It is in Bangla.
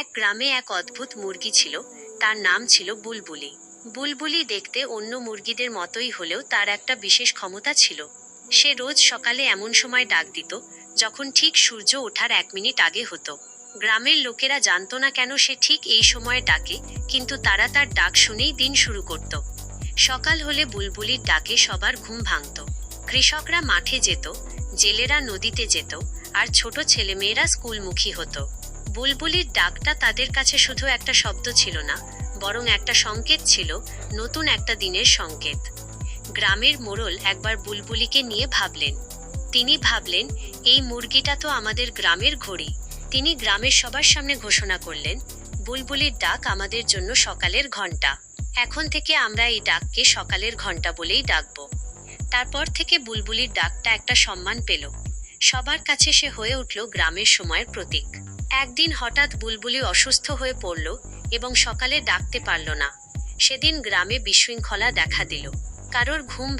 এক গ্রামে এক অদ্ভুত মুরগি ছিল। তার নাম ছিল বুলবুলি। বুলবুলি দেখতে অন্য মুরগিদের মতোই হলেও তার একটা বিশেষ ক্ষমতা ছিল। সে রোজ সকালে এমন সময় ডাক দিত, যখন ঠিক সূর্য ওঠার এক মিনিট আগে হতো। গ্রামের লোকেরা জানতো না কেন সে ঠিক এই সময়ে ডাকে, কিন্তু তারা তার ডাক শুনেই দিন শুরু করত। সকাল হলে বুলবুলির ডাকে সবার ঘুম ভাঙত। কৃষকরা মাঠে যেত, জেলেরা নদীতে যেত, আর ছোট ছেলেমেয়েরা স্কুলমুখী হতো। বুলবুলির ডাকটা তাদের কাছে শুধু একটা শব্দ ছিল না, বরং একটা সংকেত ছিল, নতুন একটা দিনের সংকেত। গ্রামের মোড়ল একবার বুলবুলিকে নিয়ে ভাবলেন। তিনি ভাবলেন, এই মুরগিটা তো আমাদের গ্রামের ঘড়ি। তিনি গ্রামের সবার সামনে ঘোষণা করলেন, বুলবুলির ডাক আমাদের জন্য সকালের ঘণ্টা এখন থেকে আমরা এই ডাককে সকালের ঘণ্টা বলেই ডাকবো। তারপর থেকে বুলবুলির ডাকটা একটা সম্মান পেল। সবার কাছে সে হয়ে উঠল গ্রামের সময়ের প্রতীক। একদিন হঠাৎ বুলবুলি অসুস্থ হয়ে পড়ল এবং সকালে ডাকতে পারল না। সেদিন গ্রামে বিশৃঙ্খলা দেখা দিল। কারোর ঘুম